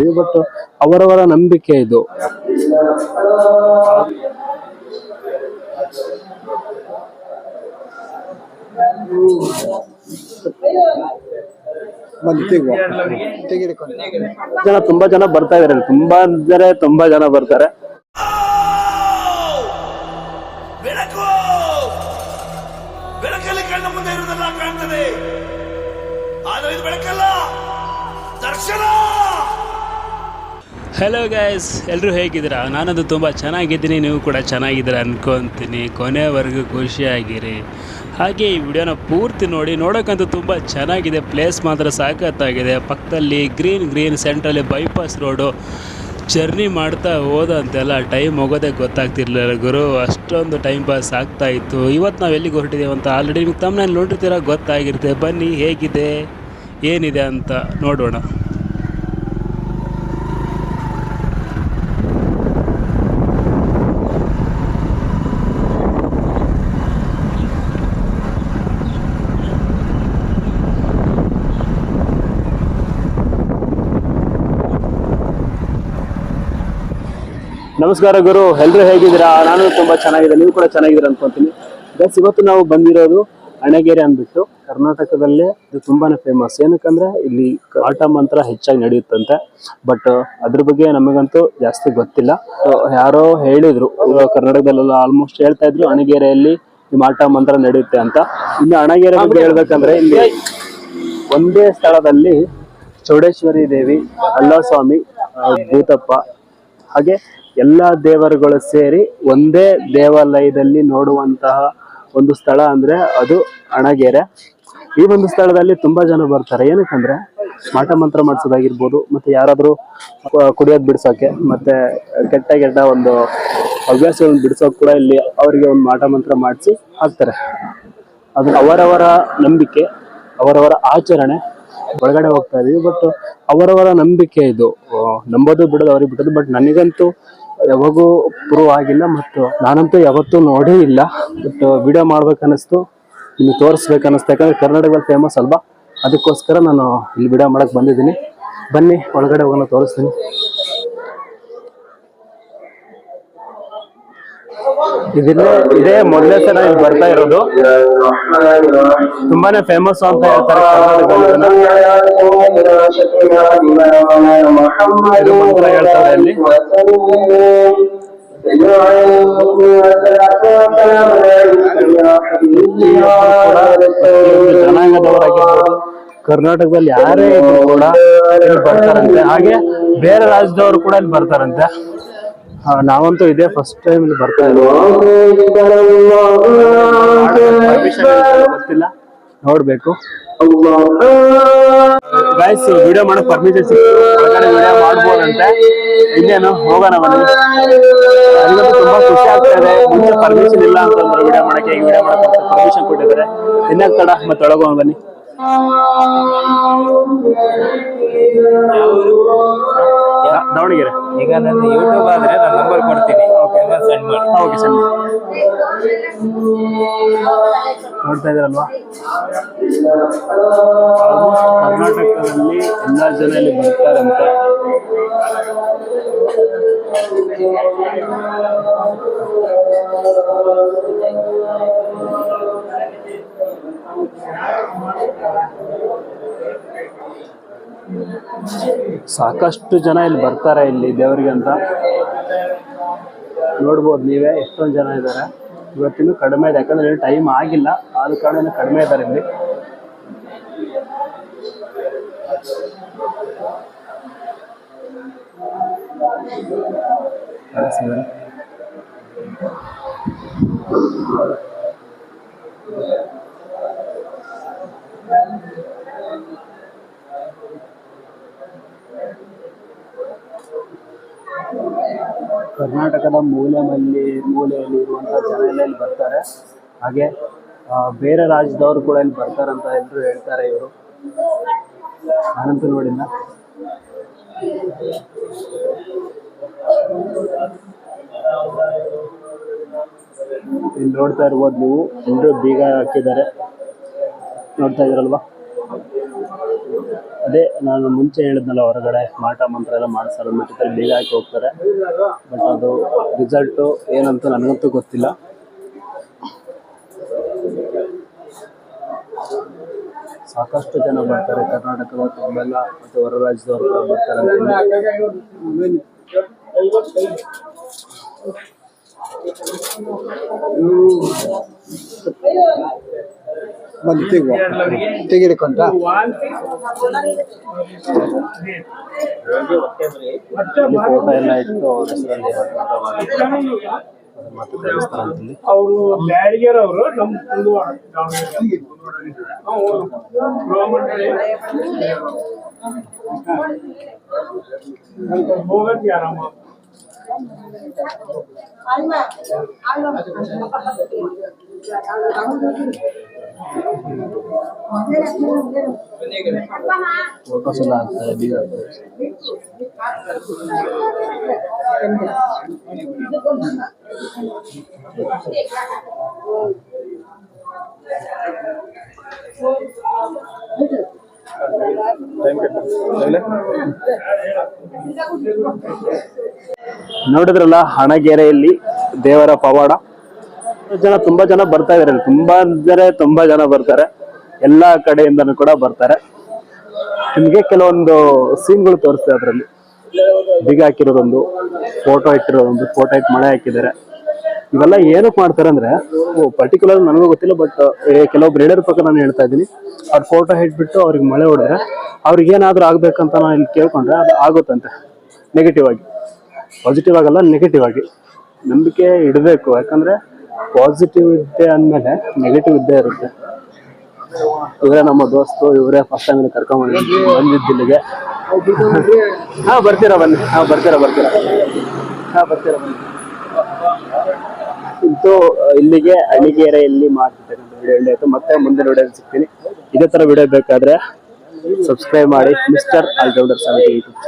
ಇದೀವಿ ಬಟ್ ಅವರವರ ನಂಬಿಕೆ ಇದು. ಜನ ತುಂಬಾ ಜನ ಬರ್ತಾ ಇದಾರೆ. ತುಂಬಾ ಅಂದರೆ ತುಂಬಾ ಜನ ಬರ್ತಾರೆ. ಬೆಳಕು! ಬೆಳಕಲ್ಲಿ ಕಣ್ಣ ಮುಂದೆ ಇರುವುದೆಲ್ಲ ಕಾಣ್ತದೆ. ಆದ್ರೆ ಇದು ಬೆಳಕಲ್ಲ ದರ್ಶನ! ಹಲೋ ಗೈಸ್ ಎಲ್ಲರೂ ಹೇಗಿದ್ದೀರಾ? ನಾನದು ತುಂಬ ಚೆನ್ನಾಗಿದ್ದೀನಿ. ನೀವು ಕೂಡ ಚೆನ್ನಾಗಿದ್ದೀರ ಅನ್ಕೊತೀನಿ. ಕೊನೆವರೆಗೂ ಖುಷಿಯಾಗಿರಿ. ಹಾಗೆ ಈ ವಿಡಿಯೋನ ಪೂರ್ತಿ ನೋಡಿ ನೋಡೋಕ್ಕಂತೂ ತುಂಬ ಚೆನ್ನಾಗಿದೆ. ಪ್ಲೇಸ್ ಮಾತ್ರ ಸಾಕತ್ತಾಗಿದೆ. ಪಕ್ಕದಲ್ಲಿ ಗ್ರೀನ್ ಗ್ರೀನ್ ಸೆಂಟ್ರಲ್ಲಿ ಬೈಪಾಸ್ ರೋಡು ಜರ್ನಿ ಮಾಡ್ತಾ ಹೋದಂತೆಲ್ಲ ಟೈಮ್ ಹೋಗೋದೇ ಗೊತ್ತಾಗ್ತಿರ್ಲಿಲ್ಲ ಗುರು. ಅಷ್ಟೊಂದು ಟೈಮ್ ಪಾಸ್ ಆಗ್ತಾ ಇತ್ತು. ಇವತ್ತು ನಾವು ಎಲ್ಲಿಗೆ ಹೊರಟಿದ್ದೇವೆ ಅಂತ ಆಲ್ರೆಡಿ ನಿಮ್ಗೆ ತಮ್ಮನಲ್ಲಿ ನೋಡಿರ್ತೀರ? ಗೊತ್ತಾಗಿರುತ್ತೆ. ಬನ್ನಿ, ಹೇಗಿದೆ? ಏನಿದೆ ಅಂತ ನೋಡೋಣ. ನಮಸ್ಕಾರ ಗುರು ಎಲ್ಲರೂ ಹೇಗಿದ್ದೀರಾ? ನಾನು ತುಂಬಾ ಚೆನ್ನಾಗಿದೆ ನೀವು ಕೂಡ ಚೆನ್ನಾಗಿದ್ದೀರಾ ಅನ್ಕೊಂತೀನಿ. ಗಸ್ ಇವತ್ತು ನಾವು ಬಂದಿರೋದು ಅಣಗೆರೆ ಅಂದ್ಬಿಟ್ಟು ಕರ್ನಾಟಕದಲ್ಲೇ ಇದು ತುಂಬಾನೇ ಫೇಮಸ್ ಏನಕ್ಕಂದ್ರೆ ಇಲ್ಲಿ ಆಟ ಮಂತ್ರ ಹೆಚ್ಚಾಗಿ ನಡೆಯುತ್ತಂತೆ. ಬಟ್ ಅದ್ರ ಬಗ್ಗೆ ನಮಗಂತೂ ಜಾಸ್ತಿ ಗೊತ್ತಿಲ್ಲ. ಯಾರೋ ಹೇಳಿದ್ರು ಕರ್ನಾಟಕದಲ್ಲೆಲ್ಲ ಆಲ್ಮೋಸ್ಟ್ ಹೇಳ್ತಾ ಇದ್ರು, ಅಣಗೆರೆಯಲ್ಲಿ ನಿಮ್ಮ ಆಟ ಮಂತ್ರ ನಡೆಯುತ್ತೆ ಅಂತ. ಇನ್ನು ಅಣಗೆರೆ ಬಗ್ಗೆ ಹೇಳ್ಬೇಕಂದ್ರೆ ಇಲ್ಲಿ ಒಂದೇ ಸ್ಥಳದಲ್ಲಿ ಚೌಡೇಶ್ವರಿ ದೇವಿ, ಅಲ್ಲಸ್ವಾಮಿ ಭೂತಪ್ಪ ಹಾಗೆ ಎಲ್ಲ ದೇವರುಗಳು ಸೇರಿ ಒಂದೇ ದೇವಾಲಯದಲ್ಲಿ ನೋಡುವಂತಹ ಒಂದು ಸ್ಥಳ ಅಂದ್ರೆ ಅದು ಅಣಗೆರೆ. ಈ ಒಂದು ಸ್ಥಳದಲ್ಲಿ ತುಂಬಾ ಜನ ಬರ್ತಾರೆ. ಏನಕ್ಕಂದ್ರೆ ಮಾಟ ಮಂತ್ರ ಮಾಡಿಸೋದಾಗಿರ್ಬೋದು, ಮತ್ತೆ ಯಾರಾದ್ರೂ ಕುಡಿಯೋದು ಬಿಡ್ಸೋಕೆ, ಮತ್ತೆ ಕೆಟ್ಟ ಕೆಟ್ಟ ಒಂದು ಹವ್ಯಾಸಗಳನ್ನ ಬಿಡ್ಸೋಕೆ ಕೂಡ ಇಲ್ಲಿ ಅವರಿಗೆ ಒಂದು ಮಾಟ ಮಂತ್ರ ಮಾಡಿಸಿ ಹಾಕ್ತಾರೆ. ಅದು ಅವರವರ ನಂಬಿಕೆ, ಅವರವರ ಆಚರಣೆ ಒಳಗಡೆ ಹೋಗ್ತಾ ಇದೀವಿ. ಬಟ್ ಅವರವರ ನಂಬಿಕೆ ಇದು. ನಂಬೋದು ಬಿಡೋದು ಅವ್ರಿಗೆ ಬಿಡೋದು. ಬಟ್ ನನಗಂತೂ ಯಾವಾಗೂ ಪ್ರೂವ್ ಆಗಿಲ್ಲ ಮತ್ತು ನಾನಂತೂ ಯಾವತ್ತೂ ನೋಡೇ ಇಲ್ಲ. ಬಟ್ ವಿಡಿಯೋ ಮಾಡ್ಬೇಕನ್ನಿಸ್ತು. ನಿಮಗೆ ತೋರಿಸ್ಬೇಕನ್ನಿಸ್ತು. ಯಾಕಂದ್ರೆ ಕರ್ನಾಟಕದಲ್ಲಿ ಫೇಮಸ್ ಅಲ್ವಾ? ಅದಕ್ಕೋಸ್ಕರ ನಾನು ಇಲ್ಲಿ ವಿಡಿಯೋ ಮಾಡಕ್ಕೆ ಬಂದಿದ್ದೀನಿ. ಬನ್ನಿ, ಒಳಗಡೆ ಹೋಗೋಣ, ತೋರಿಸ್ತೀನಿ. ಇದನ್ನೇ, ಇದೇ ಮೊದಲೇ ಸಲ ಇಲ್ಲಿ ಬರ್ತಾ ಇರೋದು. ತುಂಬಾನೇ ಫೇಮಸ್ ಅಂತ ಹೇಳ್ತಾರೆ ಇದು ಮಂತ್ರ ಹೇಳ್ತಾರೆ ಅಲ್ಲಿ ಜನಾಂಗದವರಾಗಿರ್ಬೋದು ಕರ್ನಾಟಕದಲ್ಲಿ ಯಾರೇ ಇದ್ರು ಕೂಡ ಇಲ್ಲಿ ಬರ್ತಾರಂತೆ. ಹಾಗೆ ಬೇರೆ ರಾಜ್ಯದವರು ಕೂಡ ಇಲ್ಲಿ ಬರ್ತಾರಂತೆ. ನಾವಂತೂ ಇದೇ ಫಸ್ಟ್ ಟೈಮ್ ಇಲ್ಲಿ ಬರ್ತಾ ಇದ್ದೀವಿ. ಗೊತ್ತಿಲ್ಲ. ನೋಡ್ಬೇಕು. ಗಾಯ್ಸ್ ವಿಡಿಯೋ ಮಾಡೋ ಪರ್ಮಿಷನ್ ಸಿಕ್ತು. ವಿಡಿಯೋ ಮಾಡ್ಬೋದಂತೆ. ಇನ್ನೇನು, ಹೋಗೋಣ ಬನ್ನಿ. ನನಗಂತೂ ತುಂಬಾ ಖುಷಿ ಆಗ್ತಾ ಇದೆ ಮುಂಚೆ ಪರ್ಮಿಷನ್ ಇಲ್ಲ ಅಂತಂದ್ರೆ ವಿಡಿಯೋ ಮಾಡಕ್ಕೆ ವಿಡಿಯೋ ಮಾಡಕ್ಕೆ ಪರ್ಮಿಷನ್ ಕೊಟ್ಟಿದ್ದಾರೆ. ಇನ್ನೊಂದು ತಡ ಮತ್ತೆ ಒಳಗೋಣ ಬನ್ನಿ. ದಾವಣಗೆರೆ. ಈಗ ನನ್ನ ಯೂಟ್ಯೂಬ್ ಆದ್ರೆ ನನ್ನ ನಂಬರ್ ಕೊಡ್ತೀನಿ. ಸೆಂಡ್ ಮಾಡಿ. ಓಕೆ ಸರ್ ನೋಡ್ತಾ ಇದ್ರಲ್ವಾ? ಕರ್ನಾಟಕದಲ್ಲಿ ಎಲ್ಲಾ ಜನ ಇಲ್ಲಿ ಬರ್ತಾರಂತೆ. ಸಾಕಷ್ಟು ಜನ ಇಲ್ಲಿ ಬರ್ತಾರೆ ಇಲ್ಲಿ ದೇವರಿಗೆ ಅಂತ. ನೋಡ್ಬೋದು ನೀವೇ ಎಷ್ಟೊಂದು ಜನ ಇದ್ದಾರೆ ಇವತ್ತಿನೂ ಕಡಿಮೆ ಇದೆ, ಯಾಕಂದ್ರೆ ಟೈಮ್ ಆಗಿಲ್ಲ. ಆದ ಕಾರಣ ಕಡಿಮೆ ಇದ್ದಾರೆ ಇಲ್ಲಿ. ಕಳಿಸಿದ್ದಾರೆ. ಕರ್ನಾಟಕದ ಮೂಲೆ ಮಲ್ಲಿ ಮೂಲೆಯಲ್ಲಿ ಇರುವಂಥ ಜನ ಎಲ್ಲ ಇಲ್ಲಿ ಬರ್ತಾರೆ. ಹಾಗೆ ಬೇರೆ ರಾಜ್ಯದವರು ಕೂಡ ಇಲ್ಲಿ ಬರ್ತಾರೆ ಅಂತ ಎಲ್ಲರೂ ಹೇಳ್ತಾರೆ ಇವರು. ನಾನಂತೂ ನೋಡಿಲ್ಲ ಇಲ್ಲಿ ನೋಡ್ತಾ ಇರ್ಬೋದು ನೀವು. ಎಲ್ಲರೂ ಬೀಗ ಹಾಕಿದ್ದಾರೆ. ನೋಡ್ತಾ ಇದ್ರಲ್ವಾ? ಅದೇ ನಾನು ಮುಂಚೆ ಹೇಳಿದ್ನಲ್ಲ ಹೊರಗಡೆ ಮಾಟ ಮಂತ್ರ ಎಲ್ಲ ಮಾಡಿಸ್ತಾರೆ ಮಟ್ಟದಲ್ಲಿ ಬೇಗ ಹಾಕಿ ಹೋಗ್ತಾರೆ ಬಟ್ ಅದು ರಿಸಲ್ಟು ಏನಂತ ನನಗಂತೂ ಗೊತ್ತಿಲ್ಲ ಸಾಕಷ್ಟು ಜನ ಬರ್ತಾರೆ, ಕರ್ನಾಟಕದ ತುಂಬೆಲ್ಲ ಮತ್ತು ಹೊರ ರಾಜ್ಯದವರು ಕೂಡ ಬರ್ತಾರೆ ಅಂತೀನಿ. ಬಂದು ತೆಗುವ ತೆಗೆದುಕೊಂಡ. ಫೋಟೋ ಎಲ್ಲ ಅವ್ರ ಹೆಸರಲ್ಲಿ ಮತ್ತೆ ದೇವಸ್ಥಾನ ಅಂತಲ್ಲಿ ಅವರು ಬ್ಯಾರಿಗೇರ್ ಅವರು ನಮ್ಮ ಹೋಗಕ್ಕೆ ಆರಾಮ. ನೋಡಿದ್ರಲ್ಲ ಹಣಗೆರೆಯಲ್ಲಿ ದೇವರ ಪವಾಡ. ಜನ, ತುಂಬಾ ಜನ ಬರ್ತಾ ಇದಾರೆ. ತುಂಬಾ ಅಂದರೆ ತುಂಬಾ ಜನ ಬರ್ತಾರೆ. ಎಲ್ಲಾ ಕಡೆಯಿಂದನೂ ಕೂಡ ಬರ್ತಾರೆ. ನಿಮಗೆ ಕೆಲವೊಂದು ಸೀನ್ಗಳು ತೋರಿಸ್ತೇವೆ ಅದರಲ್ಲಿ ಬಿಗ ಹಾಕಿರೋದೊಂದು ಫೋಟೋ ಇಟ್ಟಿರೋದೊಂದು ಫೋಟೋ ಇಟ್ಟು ಮಳೆ ಹಾಕಿದ್ದಾರೆ. ಇವೆಲ್ಲ ಏನಕ್ಕೆ ಮಾಡ್ತಾರೆ ಅಂದ್ರೆ ಪರ್ಟಿಕ್ಯುಲರ್ ನನಗೂ ಗೊತ್ತಿಲ್ಲ ಬಟ್ ಕೆಲವೊಬ್ರು ಹೇಳೋರ ಪಕ್ಕ ನಾನು ಹೇಳ್ತಾ ಇದ್ದೀನಿ. ಅವ್ರ ಫೋಟೋ ಇಟ್ಬಿಟ್ಟು ಅವ್ರಿಗೆ ಮಳೆ ಹೊಡೆದ್ರೆ, ಅವ್ರಿಗೆ ಏನಾದ್ರೂ ಆಗ್ಬೇಕಂತ ನಾನು ಇಲ್ಲಿ ಕೇಳ್ಕೊಂಡ್ರೆ ಅದು ಆಗುತ್ತಂತೆ. ನೆಗೆಟಿವ್ ಆಗಿ. ಪಾಸಿಟಿವ್ ಆಗಲ್ಲ ನೆಗೆಟಿವ್ ಆಗಿ. ನಂಬಿಕೆ ಇಡಬೇಕು. ಯಾಕಂದ್ರೆ ಪಾಸಿಟಿವ್ ಇದ್ದೆ ಅಂದಮೇಲೆ ನೆಗೆಟಿವ್ ಇದ್ದೇ ಇರುತ್ತೆ. ಇವರೇ ನಮ್ಮ ದೋಸ್ತು, ಇವರೇ ಫಸ್ಟ್ ಟೈಮ್ ಇಲ್ಲಿ ಕರ್ಕೊಂಡು ಬಂದಿದ್ದು ಇಲ್ಲಿಗೆ. ಹಾ, ಬರ್ತೀರಾ ಬನ್ನಿ. ಹಾ, ಬರ್ತೀರಾ ಬರ್ತೀರಾ. ಹಾ, ಬರ್ತೀರಾ ಬನ್ನಿ. ಇದು ಇಲ್ಲಿಗೆ ಅಣಿಗೇರೆಯಲ್ಲಿ ಮಾಡ್ತಿರ್ತಕ್ಕಂಥ ವಿಡಿಯೋ ಆಯ್ತು. ಮತ್ತೆ ಮುಂದಿನ ವಿಡಿಯೋ ಸಿಗ್ತೀನಿ. ಇದೇ ತರ ವಿಡಿಯೋ ಬೇಕಾದ್ರೆ ಸಬ್ಸ್ಕ್ರೈಬ್ ಮಾಡಿ. ಮಿಸ್ಟರ್ ಆಲ್ರೌಂಡರ್ ಸಮಿತಿ ಯೂಟ್ಯೂಬ್